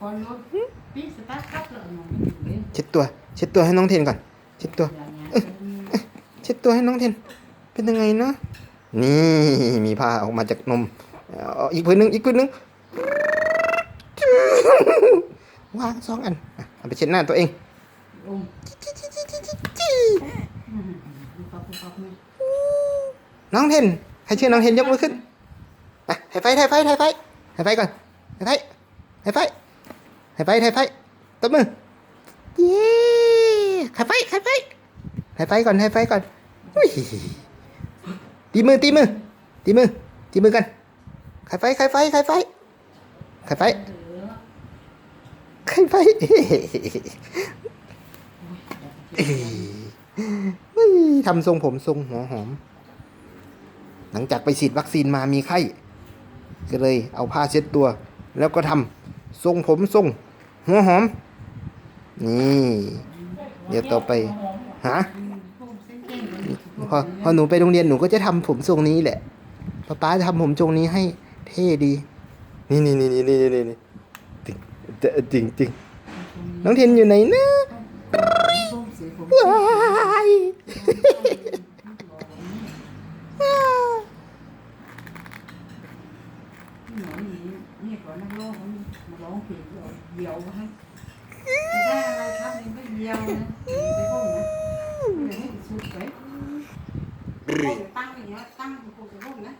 còn nó tí sẽ tắt cắt lại nó mới chịu đến เช็ดตัว เช็ดตัวให้น้องเทนก่อน เช็ดตัว là nhà tôi เช็ดตัวให้น้องเทน เป็นยังไงเนาะ นี่มีผ้าออกมาจากนมเอาอีกพื้นหนึงอีกพื้นหนึงวางสองอันอะเอาไปเช็ดหน้าตัวเอง ôm Phập, phập này. น้องเทนใครชื่อน้องเทนยกมือขึ้นไปไฮไฟไฮไฟไฮไฟไฮไฟก่อนไฮไฟไฮไฟ ไฮไฟไฮไฟตบมือเย้ไฮไฟไฮไฟไฮไฟก่อนไฮไฟก่อนตีมือตีมือตีมือตีมือกันไฮไฟไฮไฟไฮไฟไฮไฟไฮไฟทำทรงผมทรงหัวหอม หลังจากไปฉีดวัคซีนมามีไข้ ก็เลยเอาผ้าเช็ดตัว แล้วก็ทำทรงผมทรง หัวหอม นี่ เดี๋ยวต่อไปฮะพอพอหนูไปโรงเรียนหนูก็จะทำผมทรงนี้แหละป๊าป๊าจะทำผมทรงนี้ให้เท่ดี นี่นี่นี่นี่นี่นี่นี่จริงจริงจริงน้องเทนอยู่ไหนนะ หนูหนีนี่ก่อนนักร้องเขามาร้องเพลงเราเหี่ยวฮะไม่ได้อะไรครับนี่ก็เหี่ยวนะไปห้องนะเดี๋ยวให้สุดไปตั้งอย่างเงี้ยตั้งคงจะห้องนะ